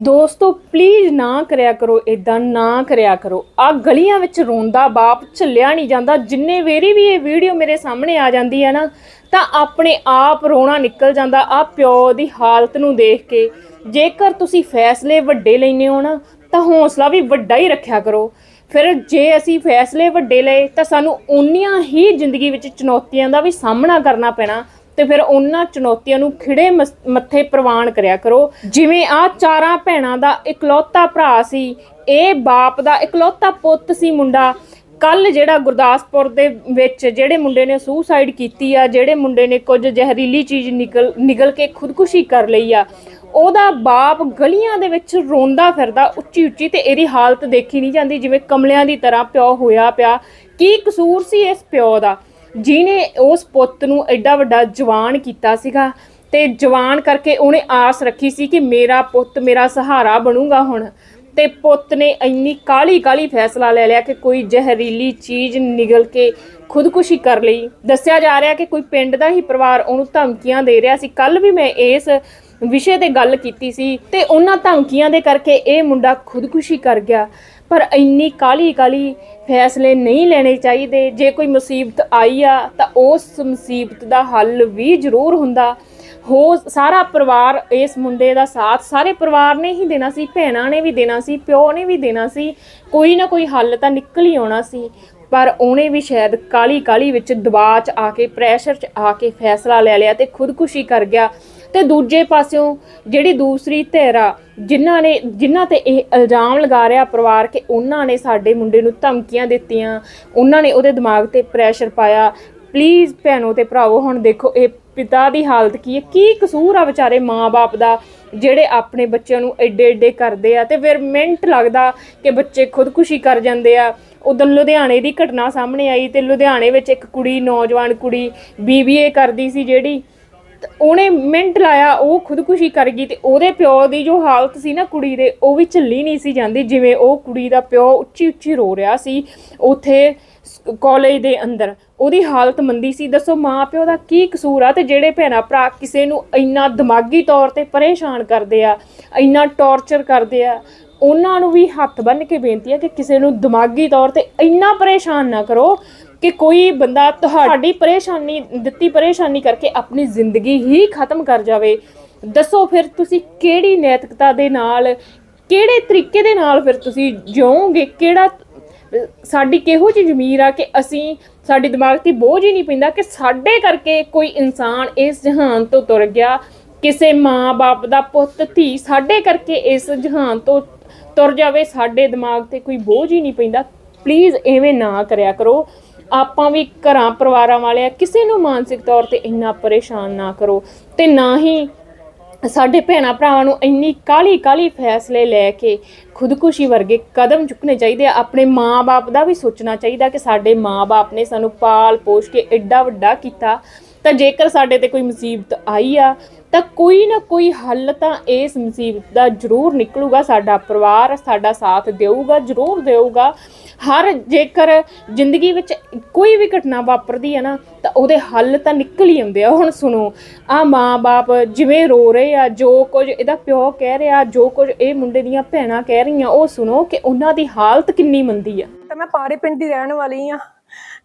ਦੋਸਤੋ ਪਲੀਜ਼ ਨਾ ਕਰਿਆ ਕਰੋ ਇਦਾਂ ਨਾ ਕਰਿਆ ਕਰੋ। ਆ ਗਲੀਆਂ ਵਿੱਚ ਰੋਂਦਾ ਬਾਪ, ਝੱਲਿਆ ਨਹੀਂ ਜਾਂਦਾ। ਜਿੰਨੇ ਵੇਰੀ ਵੀ ਇਹ ਵੀਡੀਓ ਮੇਰੇ ਸਾਹਮਣੇ ਆ ਜਾਂਦੀ ਹੈ ਨਾ, ਤਾਂ ਆਪਣੇ ਆਪ ਰੋਣਾ ਨਿਕਲ ਜਾਂਦਾ। ਆ ਪਿਓ ਦੀ ਹਾਲਤ ਨੂੰ ਦੇਖ ਕੇ, ਜੇਕਰ ਤੁਸੀਂ ਫੈਸਲੇ ਵੱਡੇ ਲੈਨੇ ਹੋ ਨਾ, ਤਾਂ ਹੌਸਲਾ ਵੀ ਵੱਡਾ ਹੀ ਰੱਖਿਆ ਕਰੋ। ਫਿਰ ਜੇ ਅਸੀਂ ਫੈਸਲੇ ਵੱਡੇ ਲਏ, ਤਾਂ ਸਾਨੂੰ ਉਨੀਆਂ ਹੀ ਜ਼ਿੰਦਗੀ ਵਿੱਚ ਚੁਣੌਤੀਆਂ ਦਾ ਵੀ ਸਾਹਮਣਾ ਕਰਨਾ ਪੈਣਾ। ਤੇ ਫਿਰ ਉਹਨਾਂ ਚੁਣੌਤੀਆਂ ਨੂੰ ਖਿੜੇ ਮਸ- ਮੱਥੇ ਪ੍ਰਵਾਨ ਕਰਿਆ ਕਰੋ। ਜਿਵੇਂ ਆ ਚਾਰਾਂ ਭੈਣਾਂ ਦਾ ਇਕਲੌਤਾ ਭਰਾ ਸੀ, ਇਹ ਬਾਪ ਦਾ ਇਕਲੌਤਾ ਪੁੱਤ ਸੀ ਮੁੰਡਾ। ਕੱਲ ਜਿਹੜਾ ਗੁਰਦਾਸਪੁਰ ਦੇ ਵਿੱਚ ਜਿਹੜੇ ਮੁੰਡੇ ਨੇ ਸੁਸਾਈਡ ਕੀਤੀ ਆ, ਜਿਹੜੇ ਮੁੰਡੇ ਨੇ ਕੁਝ ਜ਼ਹਿਰੀਲੀ ਚੀਜ਼ ਨਿਕਲ, ਨਿਗਲ ਕੇ ਖੁਦਕੁਸ਼ੀ ਕਰ ਲਈ ਆ, ਉਹਦਾ ਬਾਪ ਗਲੀਆਂ ਦੇ ਵਿੱਚ ਰੋਂਦਾ ਫਿਰਦਾ, ਉੱਚੀ ਉੱਚੀ ਤੇ ਇਹਦੀ ਹਾਲਤ ਦੇਖੀ ਨਹੀਂ ਜਾਂਦੀ, ਜਿਵੇਂ ਕਮਲਿਆਂ ਦੀ ਤਰ੍ਹਾਂ ਪਿਓ ਹੋਇਆ ਪਿਆ। ਕੀ ਕਸੂਰ ਸੀ ਇਸ ਪਿਓ ਦਾ? ਜਿਨੇ ਉਸ ਪੁੱਤ ਨੂੰ ਐਡਾ ਵੱਡਾ ਜਵਾਨ ਕੀਤਾ ਸੀਗਾ ਤੇ ਜਵਾਨ ਕਰਕੇ ਉਹਨੇ ਆਸ ਰੱਖੀ ਸੀ ਕਿ ਮੇਰਾ ਪੁੱਤ ਮੇਰਾ ਸਹਾਰਾ ਬਣੂਗਾ ਹੁਣ। ਤੇ ਪੁੱਤ ਨੇ ਇੰਨੀ ਕਾਲੀ ਕਾਲੀ ਫੈਸਲਾ ਲੈ ਲਿਆ ਕਿ ਕੋਈ ਜ਼ਹਿਰੀਲੀ ਚੀਜ਼ ਨਿਗਲ ਕੇ ਖੁਦਕੁਸ਼ੀ ਕਰ ਲਈ। ਦੱਸਿਆ ਜਾ ਰਿਹਾ ਕਿ ਕੋਈ ਪਿੰਡ ਦਾ ਹੀ ਪਰਿਵਾਰ ਉਹਨੂੰ ਧਮਕੀਆਂ ਦੇ ਰਿਹਾ ਸੀ। ਕੱਲ ਵੀ ਮੈਂ ਇਸ ਵਿਸ਼ੇ ਤੇ ਗੱਲ ਕੀਤੀ ਸੀ ਤੇ ਉਹਨਾਂ ਧਮਕੀਆਂ ਦੇ ਕਰਕੇ ਇਹ ਮੁੰਡਾ ਖੁਦਕੁਸ਼ੀ ਕਰ ਗਿਆ। ਪਰ ਇੰਨੀ ਕਾਲੀ ਕਾਲੀ ਫੈਸਲੇ ਨਹੀਂ ਲੈਣੇ ਚਾਹੀਦੇ। ਜੇ ਕੋਈ ਮੁਸੀਬਤ ਆਈ ਆ, ਤਾਂ ਉਸ ਮੁਸੀਬਤ ਦਾ ਹੱਲ ਵੀ ਜ਼ਰੂਰ ਹੁੰਦਾ। ਹੋ, ਸਾਰਾ ਪਰਿਵਾਰ ਇਸ ਮੁੰਡੇ ਦਾ ਸਾਥ ਸਾਰੇ ਪਰਿਵਾਰ ਨੇ ਹੀ ਦੇਣਾ ਸੀ, ਭੈਣਾਂ ਨੇ ਵੀ ਦੇਣਾ ਸੀ, ਪਿਓ ਨੇ ਵੀ ਦੇਣਾ ਸੀ। ਕੋਈ ਨਾ ਕੋਈ ਹੱਲ ਤਾਂ ਨਿਕਲ ਹੀ ਆਉਣਾ ਸੀ। ਪਰ ਉਹਨੇ ਵੀ ਸ਼ਾਇਦ ਕਾਲੀ ਕਾਲੀ ਵਿੱਚ ਦਬਾਅ 'ਚ ਆ ਕੇ ਪ੍ਰੈਸ਼ਰ 'ਚ ਆ ਕੇ ਫੈਸਲਾ ਲੈ ਲਿਆ ਤੇ ਖੁਦਕੁਸ਼ੀ ਕਰ ਗਿਆ। ਤੇ ਦੂਜੇ ਪਾਸਿਓਂ ਜਿਹੜੀ ਦੂਸਰੀ ਧਿਰ ਆ, ਜਿਨ੍ਹਾਂ ਨੇ, ਜਿਨ੍ਹਾਂ ਤੇ ਇਹ ਇਲਜ਼ਾਮ ਲਗਾ ਰਿਹਾ ਪਰਿਵਾਰ ਕਿ ਉਹਨਾਂ ਨੇ ਸਾਡੇ ਮੁੰਡੇ ਨੂੰ ਧਮਕੀਆਂ ਦਿੱਤੀਆਂ, ਉਹਨਾਂ ਨੇ ਉਹਦੇ ਦਿਮਾਗ ਤੇ ਪ੍ਰੈਸ਼ਰ ਪਾਇਆ ਪਲੀਜ਼ ਭੈਣੋ ਤੇ ਭਰਾਵੋ, ਹੁਣ ਦੇਖੋ ਇਹ ਪਿਤਾ ਦੀ ਹਾਲਤ ਕੀ ਹੈ? ਕੀ ਕਸੂਰ ਆ ਵਿਚਾਰੇ ਮਾਂ-ਬਾਪ ਦਾ, ਜਿਹੜੇ ਆਪਣੇ ਬੱਚਿਆਂ ਨੂੰ ਐਡੇ ਐਡੇ ਕਰਦੇ ਆ ਤੇ ਫਿਰ ਮਿੰਟ ਲੱਗਦਾ ਕਿ ਬੱਚੇ ਖੁਦਕੁਸ਼ੀ ਕਰ ਜਾਂਦੇ ਆ। ਉਦੋਂ ਲੁਧਿਆਣੇ ਦੀ ਘਟਨਾ ਸਾਹਮਣੇ ਆਈ ਤੇ ਲੁਧਿਆਣੇ ਵਿੱਚ ਇੱਕ ਕੁੜੀ, ਨੌਜਵਾਨ ਕੁੜੀ ਬੀਬੀਏ ਕਰਦੀ ਸੀ ਜਿਹੜੀ ਉਹਨੇ ਮਿੰਟ ਲਾਇਆ, ਉਹ ਖੁਦਕੁਸ਼ੀ ਕਰ ਗਈ ਤੇ ਉਹਦੇ ਪਿਓ ਦੀ ਜੋ ਹਾਲਤ ਸੀ ਨਾ ਕੁੜੀ ਦੇ, ਉਹ ਵੀ ਝੱਲੀ ਨਹੀਂ ਸੀ ਜਾਂਦੀ, ਜਿਵੇਂ ਉਹ ਕੁੜੀ ਦਾ ਪਿਓ ਉੱਚੀ ਉੱਚੀ ਰੋ ਰਿਹਾ ਸੀ ਉਥੇ ਕਾਲਜ ਦੇ ਅੰਦਰ। ਉਹਦੀ ਹਾਲਤ ਮੰਦੀ ਸੀ। ਦੱਸੋ ਮਾਂ ਪਿਓ ਦਾ ਕੀ ਕਸੂਰ ਆ? ਤੇ ਜਿਹੜੇ ਭੈਣਾ ਭਰਾ ਕਿਸੇ ਨੂੰ ਇੰਨਾ ਦਿਮਾਗੀ ਤੌਰ ਤੇ ਪਰੇਸ਼ਾਨ ਕਰਦੇ ਆ, ਇੰਨਾ ਟੌਰਚਰ ਕਰਦੇ ਆ, ਉਹਨਾਂ ਨੂੰ ਵੀ ਹੱਥ ਬੰਨ੍ਹ ਕੇ ਬੇਨਤੀ ਆ ਕਿ ਕਿਸੇ ਨੂੰ ਦਿਮਾਗੀ ਤੌਰ ਤੇ ਇੰਨਾ ਪਰੇਸ਼ਾਨ ਨਾ ਕਰੋ ਕਿ ਕੋਈ ਬੰਦਾ ਤੁਹਾਡੀ ਪਰੇਸ਼ਾਨੀ, ਦਿੱਤੀ ਪਰੇਸ਼ਾਨੀ ਕਰਕੇ ਆਪਣੀ ਜ਼ਿੰਦਗੀ ਹੀ ਖਤਮ ਕਰ ਜਾਵੇ। ਦੱਸੋ ਫਿਰ ਤੁਸੀਂ ਕਿਹੜੀ ਨੈਤਿਕਤਾ ਦੇ ਨਾਲ, ਕਿਹੜੇ ਤਰੀਕੇ ਦੇ ਨਾਲ ਫਿਰ ਤੁਸੀਂ ਜਿਓਗੇ ਕਿਹੜਾ, ਸਾਡੀ ਕਿਹੋ ਜਿਹੀ ਜ਼ਮੀਰ ਆ ਕਿ ਅਸੀਂ, ਸਾਡੇ ਦਿਮਾਗ ਤੇ ਬੋਝ ਹੀ ਨਹੀਂ ਪੈਂਦਾ ਕਿ ਸਾਡੇ ਕਰਕੇ ਕੋਈ ਇਨਸਾਨ ਇਸ ਜਹਾਨ ਤੋਂ ਤੁਰ ਗਿਆ, ਕਿਸੇ ਮਾਂ-ਬਾਪ ਦਾ ਪੁੱਤ, ਧੀ ਸਾਡੇ ਕਰਕੇ ਇਸ ਜਹਾਨ ਤੋਂ ਤੁਰ ਜਾਵੇ, ਸਾਡੇ ਦਿਮਾਗ ਤੇ ਕੋਈ ਬੋਝ ਹੀ ਨਹੀਂ ਪੈਂਦਾ। ਪਲੀਜ਼ ਐਵੇਂ ਨਾ ਕਰਿਆ ਕਰੋ। ਆਪਾਂ ਵੀ ਘਰਾਂ ਪਰਿਵਾਰਾਂ ਵਾਲੇ ਆ, ਕਿਸੇ ਨੂੰ ਮਾਨਸਿਕ ਤੌਰ ਤੇ ਇੰਨਾ ਪਰੇਸ਼ਾਨ ਨਾ ਕਰੋ ਤੇ ਨਾ ਹੀ ਸਾਡੇ ਭੈਣਾ ਭਰਾਵਾਂ ਨੂੰ ਇੰਨੀ ਕਾਲੀ ਕਾਲੀ ਫੈਸਲੇ ਲੈ ਕੇ ਖੁਦਕੁਸ਼ੀ ਵਰਗੇ ਕਦਮ ਚੁੱਕਣੇ ਚਾਹੀਦੇ ਆ। ਆਪਣੇ ਮਾਂ-ਬਾਪ ਦਾ ਵੀ ਸੋਚਣਾ ਚਾਹੀਦਾ ਕਿ ਸਾਡੇ ਮਾਂ-ਬਾਪ ਨੇ ਸਾਨੂੰ ਪਾਲ ਪੋਸ਼ ਕੇ ਐਡਾ ਵੱਡਾ ਕੀਤਾ। ਤਾਂ ਜੇਕਰ ਸਾਡੇ ਤੇ ਕੋਈ ਮੁਸੀਬਤ ਆਈ ਆ ਤਾਂ ਕੋਈ ਨਾ ਕੋਈ ਹੱਲ ਤਾਂ ਇਸ ਮੁਸੀਬਤ ਦਾ ਜ਼ਰੂਰ ਨਿਕਲੂਗਾ, ਸਾਡਾ ਪਰਿਵਾਰ ਸਾਡਾ ਸਾਥ ਦੇਊਗਾ, ਜ਼ਰੂਰ ਦੇਊਗਾ। ਹਰ ਜੇਕਰ ਜ਼ਿੰਦਗੀ ਵਿੱਚ ਕੋਈ ਵੀ ਘਟਨਾ ਵਾਪਰਦੀ ਹੈ ਨਾ, ਤਾਂ ਉਹਦੇ ਹੱਲ ਤਾਂ ਨਿਕਲ ਹੀ ਆਉਂਦੇ ਆ। ਹੁਣ ਸੁਣੋ ਆ ਮਾਂ-ਬਾਪ ਜਿਵੇਂ ਰੋ ਰਹੇ ਆ, ਜੋ ਕੁਝ ਇਹਦਾ ਪਿਓ ਕਹਿ ਰਿਹਾ, ਜੋ ਕੁਝ ਇਹ ਮੁੰਡੇ ਦੀਆਂ ਭੈਣਾਂ ਕਹਿ ਰਹੀਆਂ, ਉਹ ਸੁਣੋ ਕਿ ਉਹਨਾਂ ਦੀ ਹਾਲਤ ਕਿੰਨੀ ਮੰਦੀ ਆ। ਤਾਂ ਮੈਂ ਪਾਰੇ ਪਿੰਡ ਦੀ ਰਹਿਣ ਵਾਲੀ ਆ।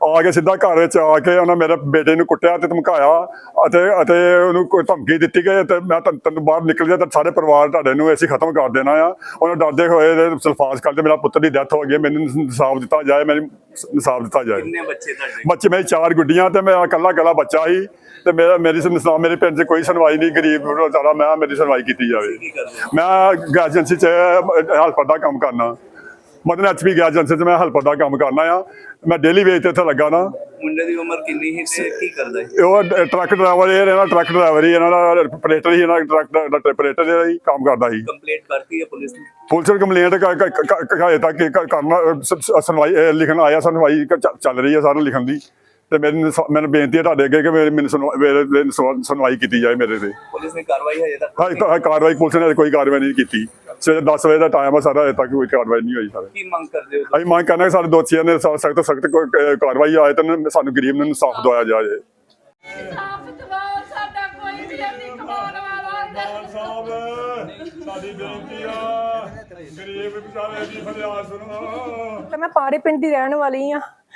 ਆ ਕੇ ਸਿੱਧਾ ਘਰ ਵਿੱਚ ਆ ਕੇ ਉਹਨਾਂ ਮੇਰੇ ਬੇਟੇ ਨੂੰ ਕੁੱਟਿਆ ਤੇ ਧਮਕਾਇਆ ਅਤੇ ਅਤੇ ਉਹਨੂੰ ਕੋਈ ਧਮਕੀ ਦਿੱਤੀ ਕਿ ਤੇ ਮੈਂ ਤੈਨੂੰ ਬਾਹਰ ਨਿਕਲ ਜਾ ਤਾਂ ਸਾਰੇ ਪਰਿਵਾਰ ਤੁਹਾਡੇ ਨੂੰ ਅਸੀਂ ਖਤਮ ਕਰ ਦੇਣਾ ਆ। ਉਹਨਾਂ ਡਰਦੇ ਹੋਏ ਸਲਫਾਸ ਕਰਦੇ ਮੇਰਾ ਪੁੱਤਰ ਦੀ ਡੈਥ ਹੋ ਗਈ ਮੈਨੂੰ ਇਨਸਾਫ ਦਿੱਤਾ ਜਾਏ ਮੈਨੂੰ ਇਨਸਾਫ ਦਿੱਤਾ ਜਾਏ। ਕਿੰਨੇ ਬੱਚੇ ਤੁਹਾਡੇ? ਬੱਚੇ ਮੇਰੇ ਚਾਰ ਗੁੱਡੀਆਂ ਤੇ ਮੈਂ ਇਕੱਲਾ ਇਕੱਲਾ ਬੱਚਾ ਸੀ ਤੇ ਮੇਰਾ ਮੇਰੀ ਸੁਣ ਮੇਰੇ ਪਿੰਡ 'ਚ ਕੋਈ ਸੁਣਵਾਈ ਨਹੀਂ ਗਰੀਬ ਵਿਚਾਰਾ ਮੈਂ ਮੇਰੀ ਸੁਣਵਾਈ ਕੀਤੀ ਜਾਵੇ। ਮੈਂ ਏਜੰਸੀ 'ਚ ਹੈਲਪਰ ਦਾ ਕੰਮ ਕਰਨਾ। ਮਦਨ ਐਚਪੀ ਗੈਸ ਏਜੰਸੀ 'ਚ ਮੈਂ ਹੈਲਪਰ ਦਾ ਕੰਮ ਕਰਨਾ ਆ। ਮੈਂ ਡੇਲੀ ਵੇਜ ਤੇ ਇੱਥੇ ਲੱਗਾ ਨਾ। ਮੁੰਡੇ ਦੀ ਉਮਰ ਕਿੰਨੀ ਸੀ ਤੇ ਕੀ ਕਰਦਾ ਹੈ ਉਹ ਡ- ਟਰੱਕ ਡਰਾਈਵਰ ਇਹ ਇਹਨਾਂ ਟਰੱਕ ਡਰਾਈਵਰ ਹੀ ਇਹਨਾਂ ਦਾ ਆਪਰੇਟਰ ਹੀ ਇਹਨਾਂ ਦਾ ਟਰੱਕ ਦਾ ਆਪਰੇਟਰ ਜਿਹੜਾ ਹੀ ਕੰਮ ਕਰਦਾ ਸੀ। ਕੰਪਲੀਟ ਕਰਤੀ ਹੈ ਪੁਲਿਸ ਨੇ? ਪੁਲਿਸ ਨੂੰ ਕੰਪਲੇਂਟ ਹਜੇ ਤੱਕ ਕ- ਕਰਨਾ ਸ- ਸ- ਸੁਣਵਾਈ ਲਿਖਣ ਆਇਆ ਸੁਣਵਾਈ ਕ- ਚ- ਚੱਲ ਰਹੀ ਹੈ ਸਾਰਾ ਲਿਖਣ ਦੀ। ਤੇ ਮੈਨੂੰ ਸ- ਮੈਨੂੰ ਬੇਨਤੀ ਹੈ ਤੁਹਾਡੇ ਅੱਗੇ ਕਿ ਮੇਰੀ ਮੈਨੂੰ ਸੁਣਵਾ- ਮੇਰੇ ਸੁਣ- ਸੁਣਵਾਈ ਕੀਤੀ ਜਾਏ ਮੇਰੇ ਤੇ। ਪੁਲਿਸ ਨੇ ਕਾਰਵਾਈ ਹਜੇ ਤੱਕ ਹਾਂ ਤਾਂ ਕਾਰਵਾਈ ਪੁਲਿਸ ਨੇ ਕੋਈ ਕਾਰਵਾਈ ਨਹੀਂ ਕੀਤੀ। ਸਵੇਰੇ 10 ਵਜੇ ਦਾ ਟਾਈਮ ਹੈ ਸਾਰਾ ਹਜੇ ਤੱਕ ਕੋਈ ਕਾਰਵਾਈ ਨਹੀਂ ਹੋਈ ਸਾਰੇ। ਕੀ ਮੰਗ ਕਰਦੇ ਹੋ ਅਸੀਂ ਮੰਗ ਕਰਨਾ ਕਿ ਸਾਡੇ ਦੋਸ਼ੀਆਂ ਨੇ ਸਖਤ ਤੋਂ ਸਖਤ ਕਾਰਵਾਈ ਆਏ ਤਾਂ ਸਾਨੂੰ ਗਰੀਬ ਨੂੰ ਇਨਸਾਫ ਦਵਾਇਆ ਜਾਏ। ਸਾਫ਼ ਦਵਾਓ ਸਾਡਾ ਕੋਈ ਵੀ ਨਹੀਂ ਕਮਾਉਣ ਵਾਲਾ ਸਾਹਿਬ ਸਾਡੀ ਬੇਨਤੀ ਆ। ਗਰੀਬ ਵਿਚਾਰੇ ਦੀ ਫਰਿਆਦ ਸੁਣੋ। ਤੇ ਮੈਂ ਪਾਰੇ ਪਿੰਡ ਦੀ ਰਹਿਣ ਵਾਲੀ ਆ।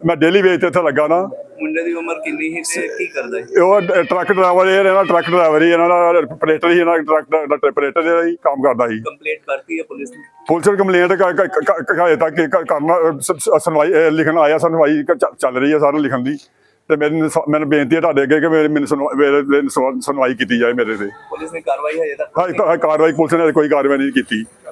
ਮੈਂ ਡੇਲੀ ਵੇਜ ਤੇ ਇੱਥੇ ਲੱਗਾ ਨਾ। ਮੁੰਡੇ ਦੀ ਉਮਰ ਕਿੰਨੀ ਸੀ ਤੇ ਕੀ ਕਰਦਾ ਹੈ ਉਹ ਟਰੱਕ ਡਰਾਈਵਰ ਇਹ ਇਹਨਾਂ ਟਰੱਕ ਡਰਾਈਵਰ ਹੀ ਇਹਨਾਂ ਦਾ ਆਪਰੇਟਰ ਹੀ ਇਹਨਾਂ ਟਰੱਕ ਦਾ ਆਪਰੇਟਰ ਜਿਹੜਾ ਹੀ ਕੰਮ ਕਰਦਾ ਸੀ। ਕੰਪਲੀਟ ਕਰਤੀ ਹੈ ਪੁਲਿਸ ਨੇ? ਪੁਲਿਸ ਨੂੰ ਕੰਪਲੇਂਟ ਹਜੇ ਤੱਕ ਕ- ਕਰਨਾ ਸ- ਸ- ਸੁਣਵਾਈ ਲਿਖਣ ਆਇਆ ਸੁਣਵਾਈ ਚੱਲ ਰਹੀ ਹੈ ਸਾਰਾ ਲਿਖਣ ਦੀ। ਤੇ ਮੈਨੂੰ ਸ- ਮੈਨੂੰ ਬੇਨਤੀ ਹੈ ਤੁਹਾਡੇ ਅੱਗੇ ਕਿ ਮੇਰੀ ਮੈਨੂੰ ਮੇਰੇ ਤੇ ਸੁਣਵਾਈ ਕੀਤੀ ਜਾਏ ਮੇਰੇ ਤੇ। ਪੁਲਿਸ ਨੇ ਕਾਰਵਾਈ ਹਜੇ ਤੱਕ ਹਾਂ ਤਾਂ ਕਾਰਵਾਈ ਪੁਲਿਸ ਨੇ ਕੋਈ ਕਾਰਵਾਈ ਨਹੀਂ ਕੀਤੀ।